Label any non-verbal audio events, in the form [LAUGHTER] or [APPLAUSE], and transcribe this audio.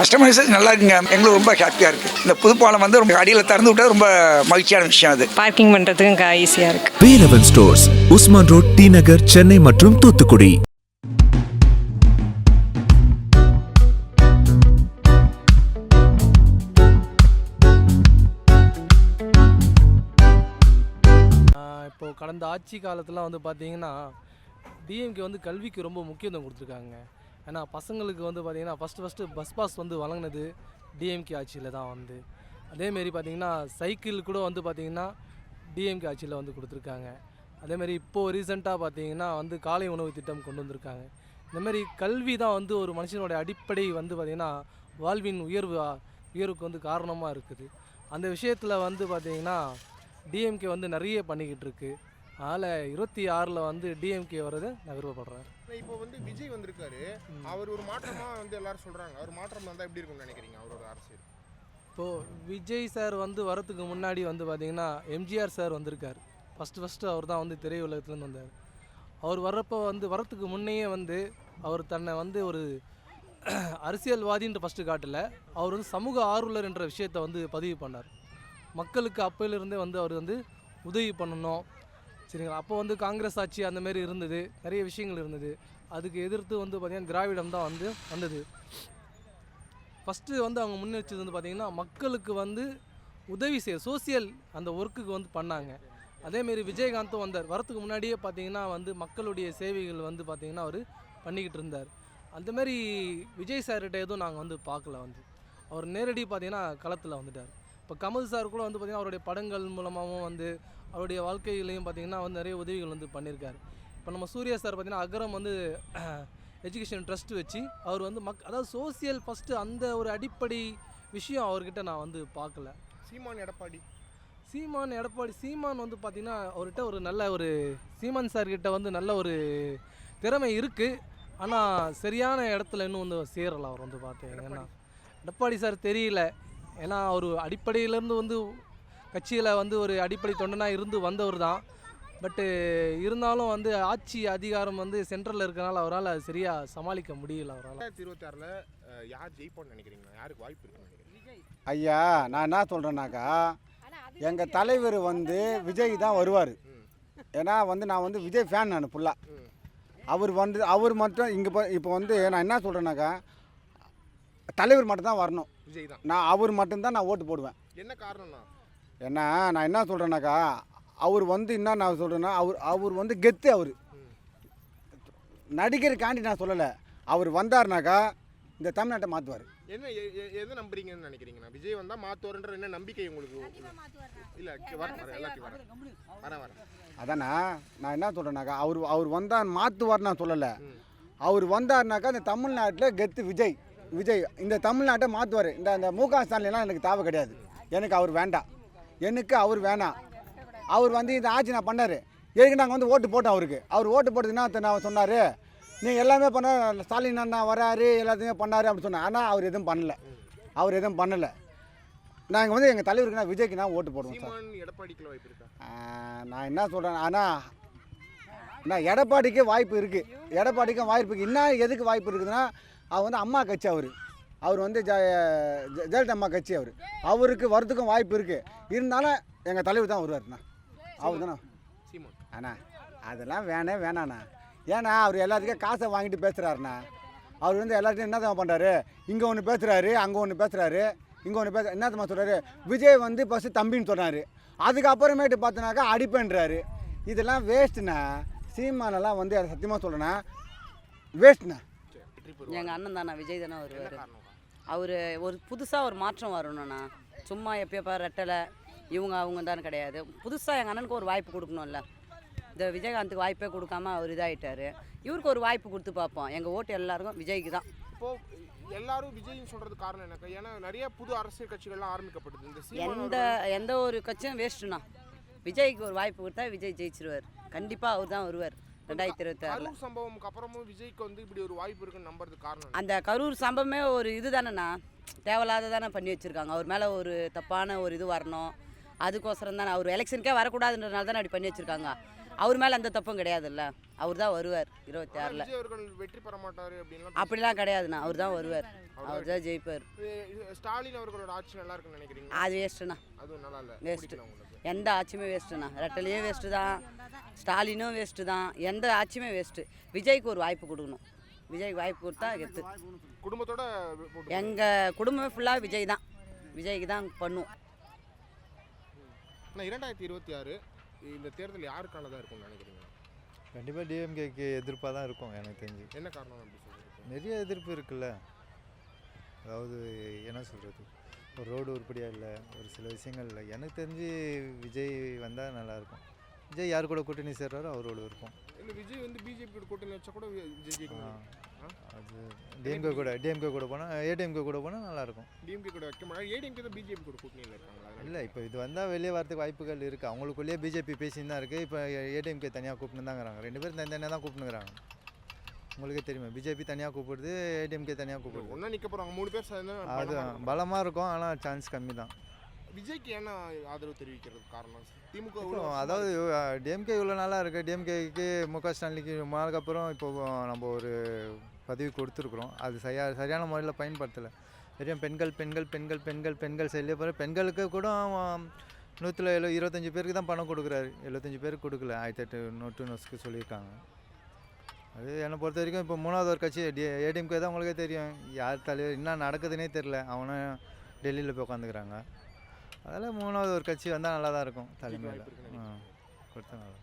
Customisation நல்லா இருக்குங்க. எங்களுக்கு ரொம்ப ஹாப்பியாக இருக்குது இந்த புதுப்பாலம் வந்து ரொம்ப அடியில் திறந்து விட்டா ரொம்ப மகிழ்ச்சியான விஷயம் அது. பார்க்கிங் பண்ணுறதுக்கும் ஈஸியாக இருக்குது Velavan stores Usman road T Nagar Chennai மற்றும் தூத்துக்குடி. ஆஹ் இப்போ கடந்த ஆட்சி காலத்தில் வந்து பார்த்தீங்கன்னா டிஎம்கே வந்து கல்விக்கு ரொம்ப முக்கியத்துவம் கொடுத்துருக்காங்க. ஏன்னா பசங்களுக்கு வந்து பார்த்தீங்கன்னா ஃபஸ்ட்டு ஃபஸ்ட்டு பஸ் பாஸ் வந்து வழங்கினது டிஎம்கே ஆட்சியில் தான் வந்து. அதேமாரி பார்த்தீங்கன்னா சைக்கிள் கூட வந்து பார்த்தீங்கன்னா டிஎம்கே ஆட்சியில் வந்து கொடுத்துருக்காங்க. அதேமாரி இப்போது ரீசெண்டாக பார்த்தீங்கன்னா வந்து காலை உணவு திட்டம் கொண்டு வந்திருக்காங்க. இந்தமாரி கல்வி தான் வந்து ஒரு மனுஷனுடைய அடிப்படை வந்து பார்த்திங்கன்னா வாழ்வின் உயர்வு உயர்வுக்கு வந்து காரணமாக இருக்குது. அந்த விஷயத்தில் வந்து பார்த்திங்கன்னா டிஎம்கே வந்து நிறைய பண்ணிக்கிட்டு இருக்குது அதனால் இருபத்தி ஆறில் வந்து டிஎம்கே வர்றது நான் விருப்பப்படுறேன். இப்போ வந்து விஜய் வந்திருக்காரு. அவர் ஒரு மாற்றமா வந்து எல்லாரும் சொல்றாங்க. அவர் மாற்றம் வந்தா எப்படி இருக்கும்னு நினைக்கிறீங்க அவரோட அரசியல்? இப்போது விஜய் சார் வந்து வரத்துக்கு முன்னாடி வந்து பார்த்திங்கன்னா எம்ஜிஆர் சார் வந்திருக்கார். ஃபஸ்ட்டு ஃபஸ்ட்டு அவர் தான் வந்து திரையுலகத்துலேருந்து வந்தார். அவர் வர்றப்போ வந்து வரத்துக்கு முன்னையே வந்து அவர் தன்னை வந்து ஒரு [CLEARS THROAT] அரசியல்வாதின்ற ஃபஸ்ட்டு காட்டல. அவர் வந்து சமூக ஆர்வலர் என்ற விஷயத்தை வந்து பதிவு பண்ணார். மக்களுக்கு அப்போயிலிருந்தே வந்து அவர் வந்து உதவி பண்ணணும். சரிங்களா? அப்போ வந்து காங்கிரஸ் ஆட்சி அந்த மாதிரி இருந்தது. நிறைய விஷயங்கள் இருந்தது. அதுக்கு எதிர்த்து வந்து பார்த்திங்கன்னா திராவிடம் தான் வந்து வந்தது. ஃபஸ்ட்டு வந்து அவங்க முன்னெச்சது வந்து பார்த்திங்கன்னா மக்களுக்கு வந்து உதவி செய்ய சோசியல் அந்த ஒர்க்குக்கு வந்து பண்ணாங்க. அதேமாரி விஜயகாந்தும் வந்தார். வரத்துக்கு முன்னாடியே பார்த்தீங்கன்னா வந்து மக்களுடைய சேவைகள் வந்து பார்த்திங்கன்னா அவர் பண்ணிக்கிட்டு இருந்தார். அந்தமாரி விஜய் சார்கிட்ட எதுவும் நாங்கள் வந்து பார்க்கல வந்து. அவர் நேரடி பார்த்திங்கன்னா களத்தில் வந்துட்டார். இப்போ கமல் சார் கூட வந்து பார்த்திங்கன்னா அவருடைய படங்கள் மூலமாகவும் வந்து அவருடைய வாழ்க்கையிலையும் பார்த்திங்கன்னா வந்து நிறைய உதவிகள் வந்து பண்ணியிருக்காரு. இப்போ நம்ம சூர்யா சார் பார்த்திங்கன்னா அகரம் வந்து [CLEARS THROAT] எஜுகேஷன் ட்ரஸ்ட் வச்சு அவர் வந்து மக் அதாவது சோசியல் ஃபஸ்ட்டு அந்த ஒரு அடிப்படை விஷயம் அவர்கிட்ட நான் வந்து பார்க்கல. சீமான் எடப்பாடி. சீமான் எடப்பாடி சீமான் வந்து பார்த்திங்கன்னா அவர்கிட்ட ஒரு நல்ல ஒரு சீமான் சார்கிட்ட வந்து நல்ல ஒரு திறமை இருக்குது ஆனால் சரியான இடத்துல இன்னும் வந்து சேரலை அவர் வந்து பார்த்தீங்கன்னா. எடப்பாடி. சார் தெரியல. ஏன்னா அவர் அடிப்படையிலேருந்து வந்து கட்சியில் வந்து ஒரு அடிப்படை தொண்டனாக இருந்து வந்தவர் தான் பட்டு இருந்தாலும் வந்து ஆட்சி அதிகாரம் வந்து சென்ட்ரலில் இருக்கனால அவரால் சரியாக சமாளிக்க முடியல அவரால். ரெண்டாயிரத்தி இருபத்தி ஆறுல யார் ஜெயிப்பான்னு நினைக்கிறீங்க யாருக்கு வாய்ப்பு இருக்குன்னு ஐயா நான் என்ன சொல்கிறேன்னாக்கா எங்கள் தலைவர் வந்து விஜய் தான் வருவார். ஏன்னா வந்து நான் வந்து விஜய் ஃபேன் நான் ஃபுல்லாக அவர் வந்து அவர் மட்டும் இங்கே இப்போ வந்து நான் என்ன சொல்கிறேன்னாக்கா தலைவர் மட்டும் தான் வரணும். விஜய் தான். நான் அவர் மட்டும்தான் நான் ஓட்டு போடுவேன். என்ன காரணம்னா? ஏன்னா நான் என்ன சொல்கிறேன்னாக்கா அவர் வந்து என்ன நான் சொல்கிறேன்னா அவர் அவர் வந்து கெத்து அவர். நடிகருக்காண்டி நான் சொல்லலை. அவர் வந்தார்னாக்கா இந்த தமிழ்நாட்டை மாற்றுவார் என்ன எதை நம்புறீங்கன்னு நினைக்கிறீங்கண்ணா விஜய் வந்தா மாத்துவாருன்ற என்ன நம்பிக்கை உங்களுக்கு இல்ல வர வர எல்லாத்தையும் வரேன். வரேன் வரேன். அதானே நான் என்ன சொல்கிறேன்னாக்கா அவர் அவர் வந்தார் மாற்றுவார் நான் சொல்லலை. அவர் வந்தார்னாக்கா இந்த தமிழ்நாட்டில் கெத்து விஜய். விஜய் இந்த தமிழ்நாட்டை மாற்றுவார் இந்த இந்த மு க ஸ்டாலின்லாம் எனக்கு தேவை கிடையாது. எனக்கு அவர் வேண்டாம். எனக்கு அவர் வேணாம். அவர் வந்து இந்த ஆட்சி நான் பண்ணார். எதுக்கு நாங்கள் வந்து ஓட்டு போட்டோம் அவருக்கு? அவர் ஓட்டு போட்டதுன்னா நான் சொன்னார்? நீங்கள் எல்லாமே பண்ண ஸ்டாலின் அண்ணா வராரு எல்லாத்தையுமே பண்ணார் அப்படின்னு சொன்னார். ஆனால் அவர் எதுவும் பண்ணல. அவர் எதுவும் பண்ணலை. நாங்கள் வந்து எங்கள் தலைவருக்கு நான் விஜய்க்கு நான் ஓட்டு போடுவோம் சார். நான் என்ன சொல்கிறேன் ஆனால் நான் எடப்பாடிக்கு வாய்ப்பு இருக்குது எடப்பாடிக்கும் வாய்ப்பு இருக்குது என்ன எதுக்கு வாய்ப்பு இருக்குதுன்னா அவர் வந்து அம்மா கட்சி அவர். அவர் வந்து ஜ ஜ- ஜெயலலிதா அம்மா கட்சி அவர். அவருக்கு வரதுக்கும் வாய்ப்பு இருக்குது இருந்தாலும் எங்கள் தலைவர் தான் வருவார்ண்ணா அவர் தானே? சீமான். அண்ணா அதெல்லாம் வேணே வேணாண்ணா. ஏன்னா அவர் எல்லாத்துக்கும் காசை வாங்கிட்டு பேசுகிறாருண்ணா அவர் வந்து எல்லாத்தையும் என்ன தான் பண்ணுறாரு இங்கே ஒன்று பேசுகிறாரு அங்கே ஒன்று பேசுகிறாரு இங்கே ஒன்று பேச என்னத்தம்மா சொல்கிறாரு விஜய் வந்து ஃபஸ்ட்டு தம்பின்னு சொன்னார். அதுக்கப்புறமேட்டு பார்த்தோன்னாக்கா அடிப்பேன்றாரு. இதெல்லாம் வேஸ்ட்டுண்ணா சீமானெல்லாம் வந்து அதை சத்தியமாக சொல்கிறேன்னா வேஸ்ட்ண்ணா எங்கள் அண்ணன் தானே விஜய் தானே என்ன வருவார் அவர் ஒரு புதுசாக ஒரு மாற்றம் வரணும்ண்ணா சும்மா எப்பயப்பா ரெட்டலை. இவங்க அவங்க தானே கிடையாது. புதுசாக எங்கள் அண்ணனுக்கு ஒரு வாய்ப்பு கொடுக்கணும்ல. இந்த விஜயகாந்துக்கு வாய்ப்பே கொடுக்காம அவர் இதாகிட்டாரு இவருக்கு ஒரு வாய்ப்பு கொடுத்து பார்ப்போம். எங்கள் ஓட்டு எல்லாருக்கும் விஜய்க்கு தான். இப்போ எல்லாரும் விஜய்னு சொல்றது காரணம் என்னக்கா ஏன்னா நிறைய புது அரசியல் கட்சிகள்லாம் ஆரம்பிக்கப்படுது. இந்த எந்த எந்த ஒரு கட்சியும் வேஸ்ட்டுண்ணா விஜய்க்கு ஒரு வாய்ப்பு கொடுத்தா விஜய் ஜெயிச்சிருவார். கண்டிப்பாக அவர் தான் வருவார். ரெண்டாயிரத்தி இருபத்தி ஆறில் சம்பவம்க்கு அப்புறமும் விஜய்க்கு வந்து இப்படி ஒரு வாய்ப்பு இருக்குன்னு நம்புறதுக்கு காரணம்? அந்த கரூர் சம்பவமே ஒரு இது தானேண்ணா தேவையில்லாத தானே பண்ணி வச்சுருக்காங்க. அவர் மேலே ஒரு தப்பான ஒரு இது வரணும். அதுக்கோசரம் தானே. அவர் எலெக்ஷனுக்கே வரக்கூடாதுன்றனால தானே அப்படி பண்ணி வச்சுருக்காங்க. அவர் மேலே எந்த தப்பும் கிடையாதுல்ல. அவர் தான் வருவார் இருபத்தி ஆறில் வெற்றி பெற மாட்டாரு அப்படிலாம் கிடையாதுண்ணா. அவர் தான் வருவார். அவர் தான் ஜெயிப்பார். ஸ்டாலின் அவர்களோட ஆட்சி நல்லா இருக்குன்னு நினைக்கிறீங்க அது வேஸ்ட்டுண்ணா அதுவும் நல்லா இல்ல. உங்களுக்கு. எந்த ஆட்சியுமே வேஸ்ட்டுண்ணா ரெட்டலையே வேஸ்ட்டு தான் ஸ்டாலினும் வேஸ்ட்டு தான் எந்த ஆட்சியுமே வேஸ்ட்டு விஜய்க்கு ஒரு வாய்ப்பு கொடுக்கணும். விஜய்க்கு வாய்ப்பு கொடுத்தா கெத்து. குடும்பத்தோட எங்கள் குடும்பமே ஃபுல்லாக விஜய் தான். விஜய்க்கு தான் பண்ணுவோம் நான் இரண்டாயிரத்தி இருபத்தி ஆறு இந்த தேர்தல் யாருக்கானதா இருக்கும்னு நினைக்கிறீங்க? கண்டிப்பாக டிஎம்கேக்கு எதிர்ப்பாக தான் இருக்கும் எனக்கு தெரிஞ்சு. என்ன காரணம் அப்படி சொல்றீங்க? நிறைய எதிர்ப்பு இருக்குல்ல. அதாவது என்ன சொல்கிறது ஒரு ரோடு உருப்படியாக இல்லை ஒரு சில விஷயங்கள் இல்லை. எனக்கு தெரிஞ்சு விஜய் வந்தால் நல்லாயிருக்கும் விஜய் யார் கூட கூட்டணி சேர்றாரோ அவரோட இருக்கும் இல்ல விஜய் வந்து பிஜேபி கூட கூட்டணி வச்சா கூட விஜய் அது டிஎம்கே கூட டிஎம்கே கூட போனால் ஏடிஎம்கே கூட போனால் நல்லாயிருக்கும் டிஎம்கே கூட வைக்க முடியாது ஏடிஎம்கே தான் பிஜேபி கூட கூட்டணியில் இருக்காங்களா? இல்லை இப்போ இது வந்தால் வெளியே வரதுக்கு வாய்ப்புகள் இருக்குது அவங்களுக்குள்ளேயே பிஜேபி பேசின்னு தான் இருக்குது இப்போ ஏடிஎம்கே தனியாக கூப்பிட்டு தாங்கிறாங்க ரெண்டு பேரும் தனித்தனியாக தான் கூப்பிட்டுங்கிறாங்க உங்களுக்கே தெரியுமா பிஜேபி தனியாக கூப்பிடுது ஏடிஎம்கே தனியாக கூப்பிடுது. ஒன்றா நிற்க போகிறாங்க மூணு பேர் சேர்ந்து அது பலமா இருக்கும். பலமாக இருக்கும் ஆனால் சான்ஸ் கம்மி தான் விஜய்க்கு என்ன ஆதரவு தெரிவிக்கிறது காரணம்? திமுக அதாவது டிஎம்கே இவ்வளோ நல்லா இருக்குது டிஎம்கேக்கு முக ஸ்டாலினுக்கு ரொம்ப நாளுக்கு அப்புறம் இப்போ நம்ம ஒரு பதவி கொடுத்துருக்குறோம். அது சரியா சரியான முறையில் பயன்படுத்தலை. வெறும் பெண்கள் பெண்கள் பெண்கள் பெண்கள் பெண்கள் செயலே போகிற பெண்களுக்கு கூட நூற்றில் எழு இருபத்தஞ்சி பேருக்கு தான் பணம் கொடுக்குறாரு. எழுபத்தஞ்சி பேருக்கு கொடுக்கல. ஆயிரத்தி எட்டு நோட்டு நோஸ்க்கு சொல்லியிருக்காங்க. அது என்னை பொறுத்த வரைக்கும் இப்போ மூணாவது ஒரு கட்சி டி ஏடிஎம்கே தான் உங்களுக்கே தெரியும். யார் தலைவர் என்ன நடக்குதுன்னே தெரில அவனும் டெல்லியில் போய் உட்காந்துக்கிறாங்க அதெல்லாம் மூணாவது ஒரு கட்சி வந்தால் நல்லா தான் இருக்கும் தலைமையில். கொடுத்தா நல்லா.